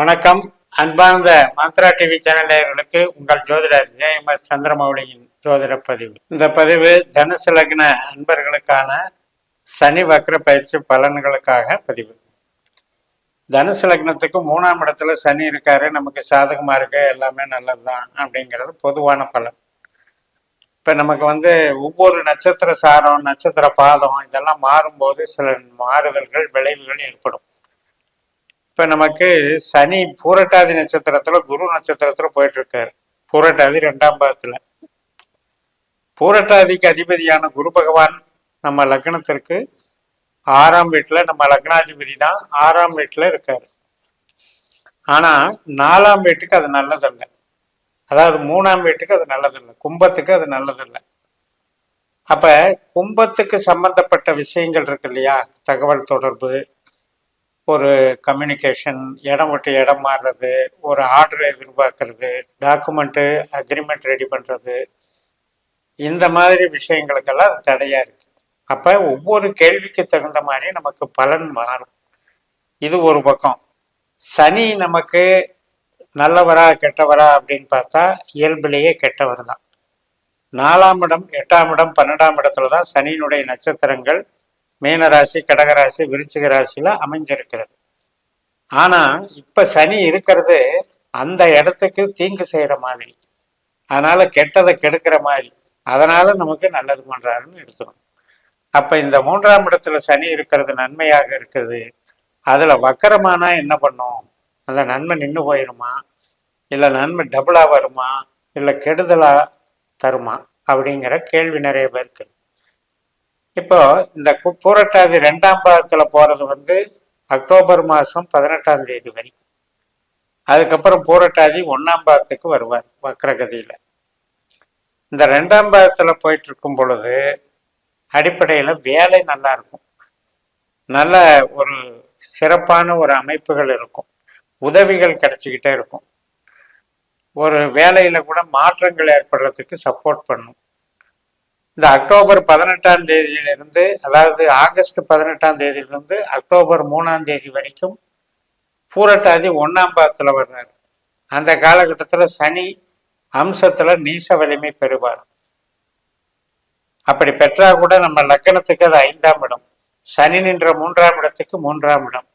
வணக்கம். அன்பார்ந்த மாத்ரா TV channel நேயர்களுக்கு உங்கள் ஜோதிடர் ஜேஎம்எஸ் சந்திரமௌலியின் ஜோதிட பதிவு. இந்த பதிவு தனுசு லக்ன அன்பர்களுக்கான சனி வக்ர பயிற்சி பலன்களுக்காக பதிவு. தனுசு லக்னத்துக்கு மூணாம் இடத்துல சனி இருக்காரு. நமக்கு சாதகமா இருக்கு. எல்லாமே நல்லது தான் அப்படிங்கிறது பொதுவான பலன். இப்போ நமக்கு வந்து ஒவ்வொரு நட்சத்திர சாரம் நட்சத்திர பாதம் இதெல்லாம் மாறும்போது சில மாறுதல்கள் விளைவுகள் ஏற்படும். இப்ப நமக்கு சனி பூரட்டாதி நட்சத்திரத்துல குரு நட்சத்திரத்துல போயிட்டு இருக்காரு பூரட்டாதி ரெண்டாம் பாதத்துல பூரட்டாதிக்கு அதிபதியான குரு பகவான் நம்ம லக்னத்திற்கு ஆறாம் வீட்டுல நம்ம லக்னாதிபதி தான் ஆறாம் வீட்டுல இருக்காரு. ஆனா நாலாம் வீட்டுக்கு அது நல்லதில்லை. அதாவது மூணாம் வீட்டுக்கு அது நல்லதில்லை. கும்பத்துக்கு அது நல்லதில்லை. அப்ப கும்பத்துக்கு சம்பந்தப்பட்ட விஷயங்கள் இருக்கு இல்லையா? தகவல் தொடர்பு ஒரு கம்யூனிகேஷன் இடம் விட்டு இடம் மாறுறது ஒரு ஆர்டர் எதிர்பார்க்கறது டாக்குமெண்ட்டு அக்ரிமெண்ட் ரெடி பண்ணுறது இந்த மாதிரி விஷயங்களுக்கெல்லாம் அது தடையாக இருக்கு. அப்போ ஒவ்வொரு கேள்விக்கு தகுந்த மாதிரி நமக்கு பலன் மாறும். இது ஒரு பக்கம். சனி நமக்கு நல்லவரா கெட்டவரா அப்படின்னு பார்த்தா இயல்பிலேயே கெட்டவர் தான். நாலாம் இடம் எட்டாம் இடம் பன்னெண்டாம் இடத்துல தான் சனியினுடைய நட்சத்திரங்கள் மீனராசி கடகராசி விருச்சிக ராசியில அமைஞ்சிருக்கிறது. ஆனா இப்ப சனி இருக்கிறது அந்த இடத்துக்கு தீங்கு செய்யற மாதிரி. அதனால கெட்டதை கெடுக்கிற மாதிரி. அதனால நமக்கு நல்லது பண்றாருன்னு எடுத்துக்கணும். அப்ப இந்த மூன்றாம் இடத்துல சனி இருக்கிறது நன்மையாக இருக்குது. அதுல வக்கரமானா என்ன பண்ணும்? அந்த நன்மை நின்று போயிருமா? இல்லை நன்மை டபுளா வருமா? இல்லை கெடுதலா தருமா? அப்படிங்கிற கேள்வி நிறைய பேருக்கு இருக்கு. இப்போ இந்த பூரட்டாதி ரெண்டாம் பாகத்துல போறது வந்து அக்டோபர் மாசம் பதினெட்டாம் தேதி வரைக்கும் அதுக்கப்புறம் பூரட்டாதி ஒன்னாம் பாகத்துக்கு வருவார் வக்ரகதியில. இந்த ரெண்டாம் பாகத்துல போயிட்டு இருக்கும் பொழுது அடிப்படையில வேலை நல்லா இருக்கும். நல்ல ஒரு சிறப்பான ஒரு அமைப்புகள் இருக்கும். உதவிகள் கிடைச்சிக்கிட்டே இருக்கும். ஒரு வேலையில கூட மாற்றங்கள் ஏற்படுறதுக்கு சப்போர்ட் பண்ணும். இந்த அக்டோபர் பதினெட்டாம் தேதியிலிருந்து அதாவது ஆகஸ்ட் பதினெட்டாம் தேதியிலிருந்து அக்டோபர் மூணாம் தேதி வரைக்கும் பூரட்டாதி ஒன்னாம் பாதத்தில் வர்றாரு. அந்த காலகட்டத்துல சனி அம்சத்துல நீச வலிமை பெறுவார். அப்படி பெற்றா கூட நம்ம லக்கணத்துக்கு அது ஐந்தாம் இடம். சனி நின்ற மூன்றாம் இடத்துக்கு மூன்றாம் இடம்.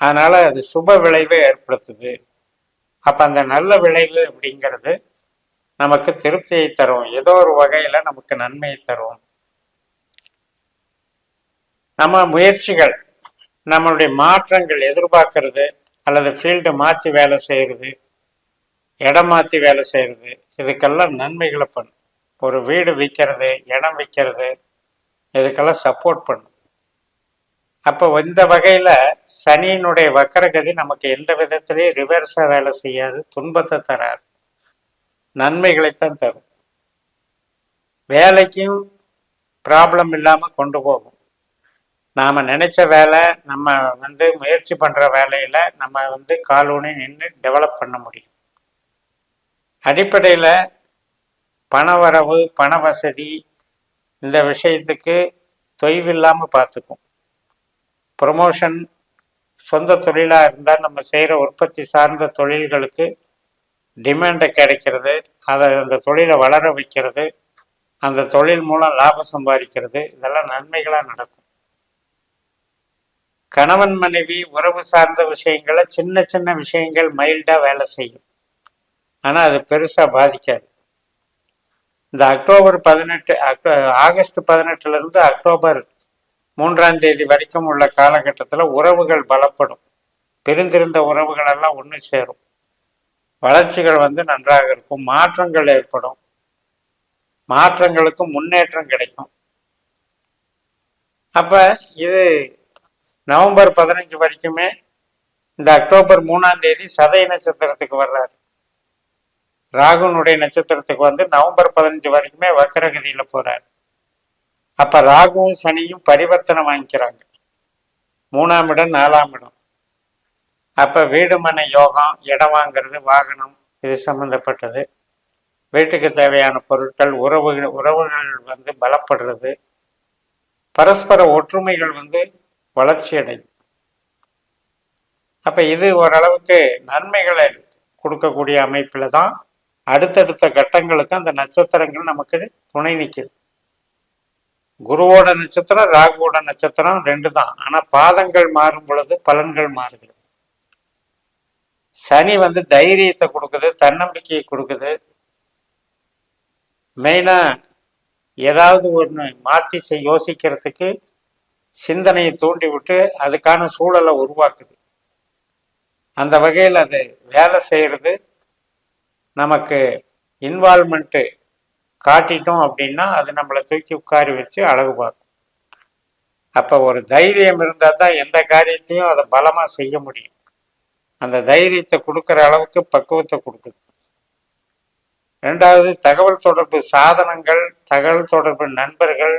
அதனால அது சுப விளைவை ஏற்படுத்துது. அப்ப அந்த நல்ல விளைவு அப்படிங்கிறது நமக்கு திருப்தியை தரும். ஏதோ ஒரு வகையில நமக்கு நன்மையை தரும். நம்ம முயற்சிகள் நம்மளுடைய மாற்றங்கள் எதிர்பார்க்கறது அல்லது ஃபீல்டு மாற்றி வேலை செய்யறது இடம் மாற்றி வேலை செய்யறது இதுக்கெல்லாம் நன்மைகளை பண்ணும். ஒரு வீடு விற்கிறது இடம் விற்கிறது இதுக்கெல்லாம் சப்போர்ட் பண்ணும். அப்போ இந்த வகையில் சனியினுடைய வக்கரகதி நமக்கு எந்த விதத்திலையும் ரிவர்ஸாக வேலை செய்யாது துன்பத்தை தராது. நன்மைகளைத்தான் தரும். வேலைக்கும் ப்ராப்ளம் இல்லாமல் கொண்டு போகும். நாம் நினைச்ச வேலை நம்ம வந்து முயற்சி பண்ணுற வேலையில் நம்ம வந்து காலூனி நின்று டெவலப் பண்ண முடியும். அடிப்படையில் பணவரவு பண வசதி இந்த விஷயத்துக்கு தொய்வில்லாமல் பார்த்துக்கும் ப்ரொமோஷன் சொந்த தொழிலாக இருந்தால் நம்ம செய்கிற உற்பத்தி சார்ந்த தொழில்களுக்கு டிமாண்டை கிடைக்கிறது அதை அந்த தொழிலை வளர வைக்கிறது அந்த தொழில் மூலம் லாபம் சம்பாதிக்கிறது இதெல்லாம் நன்மைகளாக நடக்கும். கணவன் மனைவி உறவு சார்ந்த விஷயங்களை சின்ன சின்ன விஷயங்கள் மைல்டாக வேலை செய்யும். ஆனால் அது பெருசாக பாதிக்காது. இந்த அக்டோபர் பதினெட்டு அக்டோ ஆகஸ்ட் பதினெட்டுலேருந்து அக்டோபர் மூன்றாம் தேதி வரைக்கும் உள்ள காலகட்டத்தில் உறவுகள் பலப்படும். பிரிந்திருந்த உறவுகளெல்லாம் ஒன்று சேரும். வளர்ச்சிகள் வந்து நன்றாக இருக்கும். மாற்றங்கள் ஏற்படும். மாற்றங்களுக்கு முன்னேற்றம் கிடைக்கும். அப்ப இது நவம்பர் பதினஞ்சு வரைக்குமே இந்த அக்டோபர் மூணாம் தேதி சதை நட்சத்திரத்துக்கு வர்றாரு. ராகுனுடைய நட்சத்திரத்துக்கு வந்து நவம்பர் பதினஞ்சு வரைக்குமே வக்கரகதியில போறாரு. அப்ப ராகுவும் சனியும் பரிவர்த்தனை வாங்கிக்கிறாங்க. மூணாம் இடம் நாலாம் இடம். அப்ப வீடு மனை யோகம் இடம் வாங்கிறது வாகனம் இது சம்பந்தப்பட்டது. வீட்டுக்கு தேவையான பொருட்கள் உறவுகள் உறவுகள் வந்து பலப்படுறது. பரஸ்பர ஒற்றுமைகள் வந்து வளர்ச்சி அடையும். அப்ப இது ஓரளவுக்கு நன்மைகளை கொடுக்கக்கூடிய அமைப்பில் தான் அடுத்தடுத்த கட்டங்களுக்கு அந்த நட்சத்திரங்கள் நமக்கு துணை நிற்குது குருவோட நட்சத்திரம் ராகுவோட நட்சத்திரம் ரெண்டு தான். ஆனால் பாதங்கள் மாறும் பொழுது பலன்கள் மாறுகிறது. சனி வந்து தைரியத்தை கொடுக்குது தன்னம்பிக்கையை கொடுக்குது. மெயினா ஏதாவது ஒன்று மாற்றி செய் யோசிக்கிறதுக்கு சிந்தனையை தூண்டி விட்டு அதுக்கான சூழலை உருவாக்குது. அந்த வகையில் அது வேலை செய்கிறது நமக்கு இன்வால்மெண்ட்டு காட்டிட்டோம் அப்படின்னா அது நம்மளை தூக்கி உட்காரி வச்சு அழகு பார்க்கும். அப்போ ஒரு தைரியம் இருந்தால் தான் எந்த காரியத்தையும் அதை பலமாக செய்ய முடியும். அந்த தைரியத்தை கொடுக்குற அளவுக்கு பக்குவத்தை கொடுக்குது. ரெண்டாவது தகவல் தொடர்பு சாதனங்கள் தகவல் தொடர்பு நண்பர்கள்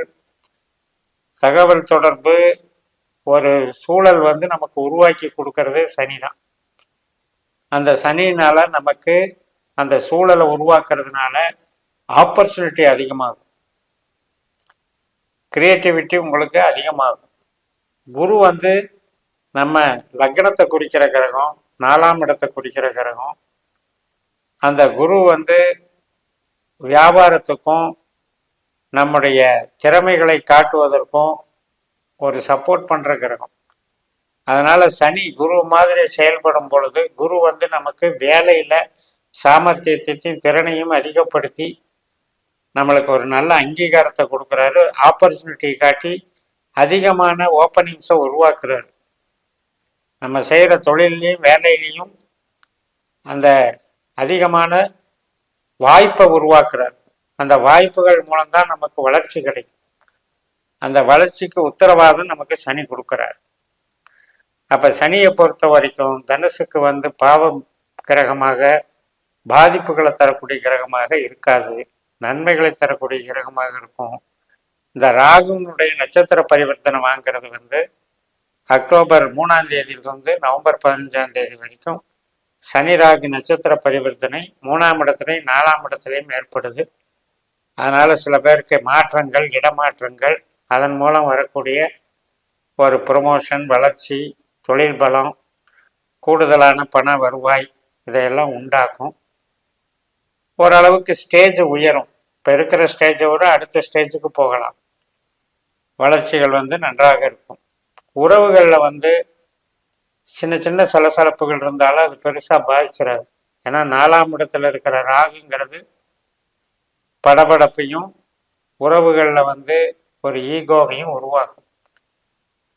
தகவல் தொடர்பு ஒரு சூழல் வந்து நமக்கு உருவாக்கி கொடுக்கறது சனி தான் அந்த சனினால நமக்கு அந்த சூழலை உருவாக்குறதுனால ஆப்பர்ச்சுனிட்டி அதிகமாகும். கிரியேட்டிவிட்டி உங்களுக்கு அதிகமாகும். குரு வந்து நம்ம லக்னத்தை குறிக்கிற கிரகம் நாலாம் இடத்தை குறிக்கிற கிரகம். அந்த குரு வந்து வியாபாரத்துக்கும் நம்முடைய திறமைகளை காட்டுவதற்கும் ஒரு சப்போர்ட் பண்ணுற கிரகம். அதனால் சனி குரு மாதிரி செயல்படும் பொழுது குரு வந்து நமக்கு வேலையில் சாமர்த்தியத்தையும் திறனையும் அதிகப்படுத்தி நம்மளுக்கு ஒரு நல்ல அங்கீகாரத்தை கொடுக்குறாரு. ஆப்பர்ச்சுனிட்டி காட்டி அதிகமான ஓப்பனிங்ஸை உருவாக்குறாரு. நம்ம செய்கிற தொழிலையும் வேலையிலையும் அந்த அதிகமான வாய்ப்பை உருவாக்குறார். அந்த வாய்ப்புகள் மூலம்தான் நமக்கு வளர்ச்சி கிடைக்கும். அந்த வளர்ச்சிக்கு உத்தரவாதம் நமக்கு சனி கொடுக்குறார். அப்ப சனியை பொறுத்த வரைக்கும் தனுசுக்கு வந்து பாவம் கிரகமாக பாதிப்புகளை தரக்கூடிய கிரகமாக இருக்காது. நன்மைகளை தரக்கூடிய கிரகமாக இருக்கும். இந்த ராகுனுடைய நட்சத்திர பரிவர்த்தனை வாங்கிறது வந்து அக்டோபர் மூணாம் தேதியிலிருந்து நவம்பர் பதினஞ்சாம் தேதி வரைக்கும் சனி ராகு நட்சத்திர பரிவர்த்தனை மூணாம் இடத்துலையும் நாலாம் இடத்துலையும் ஏற்படுது. அதனால் சில பேருக்கு மாற்றங்கள் இடமாற்றங்கள் அதன் மூலம் வரக்கூடிய ஒரு ப்ரொமோஷன் வளர்ச்சி தொழில் பலம் கூடுதலான பண வருவாய் இதையெல்லாம் உண்டாக்கும். ஓரளவுக்கு ஸ்டேஜ் உயரும். இப்போ இருக்கிற ஸ்டேஜை விட அடுத்த ஸ்டேஜுக்கு போகலாம். வளர்ச்சிகள் வந்து நன்றாக இருக்கும். உறவுகளில் வந்து சின்ன சின்ன சலசலப்புகள் இருந்தாலும் அது பெருசாக பாதிச்சிடாது ஏன்னா நாலாம் இடத்துல இருக்கிற ராகுங்கிறது படபடப்பையும் உறவுகளில் வந்து ஒரு ஈகோவையும் உருவாக்கும்.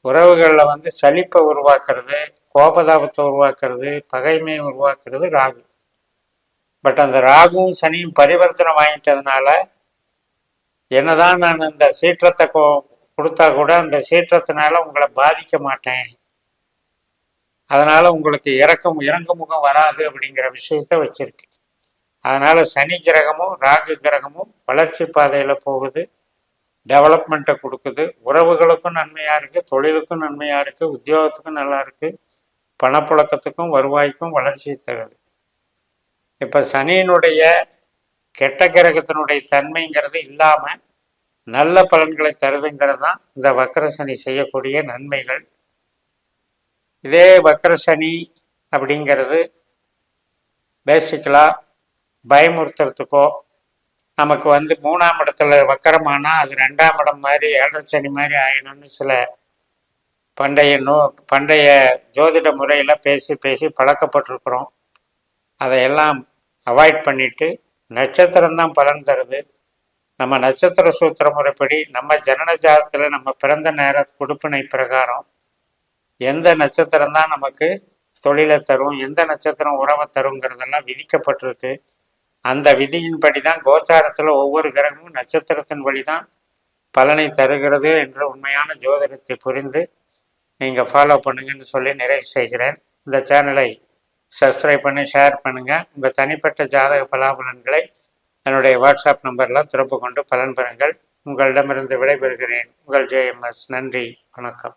உறவுகளில் வந்து சலிப்பை உருவாக்குறது கோபதாபத்தை உருவாக்குறது பகைமையை உருவாக்குறது ராகு. பட் அந்த ராகுவும் சனியும் பரிவர்த்தனை வாங்கிட்டதுனால என்னதான் நான் அந்த சீற்றத்தை கொடுத்தா கூட அந்த சீற்றத்தினால உங்களை பாதிக்க மாட்டேன். அதனால உங்களுக்கு இறக்கம் இறங்கு முகம் வராது அப்படிங்கிற விஷயத்த வச்சிருக்கு. அதனால சனி கிரகமும் ராகு கிரகமும் வளர்ச்சி பாதையில போகுது. டெவலப்மெண்ட்டை கொடுக்குது. உறவுகளுக்கும் நன்மையா இருக்கு தொழிலுக்கும் நன்மையா இருக்கு உத்தியோகத்துக்கும் நல்லா இருக்கு. பணப்புழக்கத்துக்கும் வருவாய்க்கும் வளர்ச்சி தருது. இப்ப சனியினுடைய கெட்ட கிரகத்தினுடைய தன்மைங்கிறது இல்லாமல் நல்ல பலன்களை தருதுங்கிறது தான் இந்த வக்கரசனி செய்யக்கூடிய நன்மைகள். இதே வக்கரசனி அப்படிங்கிறது பேசிக்கலாக பயமுறுத்துறதுக்கோ நமக்கு வந்து மூணாம் இடத்துல வக்கரமானா அது ரெண்டாம் இடம் மாதிரி ஏழரை சனி மாதிரி ஆயிடும்னு சில பண்டைய நோ பண்டைய ஜோதிட முறையில் பேசி பேசி பழக்கப்பட்டிருக்கிறோம். அதையெல்லாம் அவாய்ட் பண்ணிவிட்டு நட்சத்திரம்தான் பலன் தருது. நம்ம நட்சத்திர சூத்திர முறைப்படி நம்ம ஜனன ஜாதத்தில் நம்ம பிறந்த நேர கொடுப்பினை பிரகாரம் எந்த நட்சத்திரம் தான் நமக்கு தொழிலை தரும் எந்த நட்சத்திரம் உறவை தருங்கிறதெல்லாம் விதிக்கப்பட்டிருக்கு. அந்த விதியின்படி தான் கோச்சாரத்தில் ஒவ்வொரு கிரகமும் நட்சத்திரத்தின் வழி தான் பலனை தருகிறது என்ற உண்மையான ஜோதிடத்தை புரிந்து நீங்கள் ஃபாலோ பண்ணுங்கன்னு சொல்லி நிறைவு செய்கிறேன். இந்த சேனலை சப்ஸ்கிரைப் பண்ணி ஷேர் பண்ணுங்கள் உங்கள் தனிப்பட்ட ஜாதக பலாபலன்களை என்னுடைய வாட்ஸ்அப் நம்பர்லாம் திறப்பு கொண்டு பலன் பெறுங்கள். உங்களிடமிருந்து விடைபெறுகிறேன். உங்கள் ஜேஎம்எஸ் நன்றி. வணக்கம்.